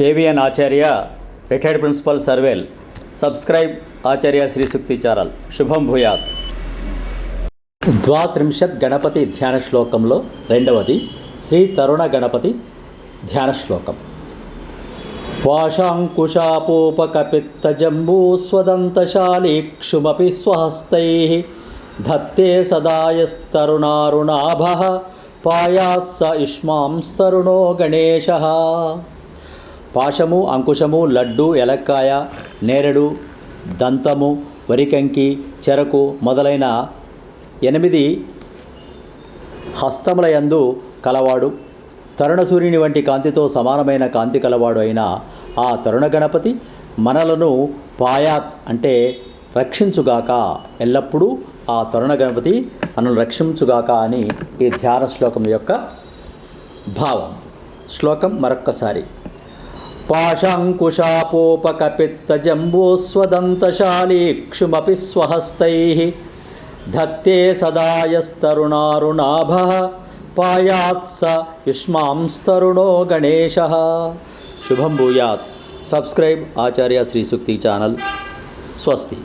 కేవీఎన్ Acharya retired principal సర్వేల్. Subscribe Acharya Shri Sukti channel శుభం భూయాత్. ద్వాత్రింశత్ గణపతి ధ్యాన శ్లోకంలో రెండవది శ్రీ తరుణ గణపతి ధ్యాన శ్లోకం. పాశాంకుశాపోపకపిత్తజంబూస్వదంతశాలీక్షుమపి స్వహస్తై. ధత్తే సదాయస్తరుణారుణాభ. పాయాత్ స ఇష్మాంస్తరుణో గణేశ. పాశము అంకుశము లడ్డు ఎలక్కాయ నేరేడు దంతము వరికంకి చెరకు మొదలైన ఎనిమిది హస్తములయందు కలవాడు. తరుణ సూర్యుని వంటి కాంతితో సమానమైన కాంతి కలవాడు అయిన ఆ తరుణ గణపతి మనలను పాయాత్ అంటే రక్షించుగాక. ఎల్లప్పుడూ ఆ తరుణ గణపతి మనల్ని రక్షించుగాక అని ఈ ధ్యాన శ్లోకం యొక్క భావం. శ్లోకం మరొక్కసారి. పాశాంకుశాపోపకపిత్తజంబూస్వదంతశాలీక్షుమపి స్వహస్తై ధత్తే సదాయస్తరుణారుణాభ పాయాత్ స యుష్మాంస్తరుణో గణేశ శుభం భూయాత్ సబ్స్క్రైబ్ ఆచార్య శ్రీసుక్తి ఛానల్ స్వస్తి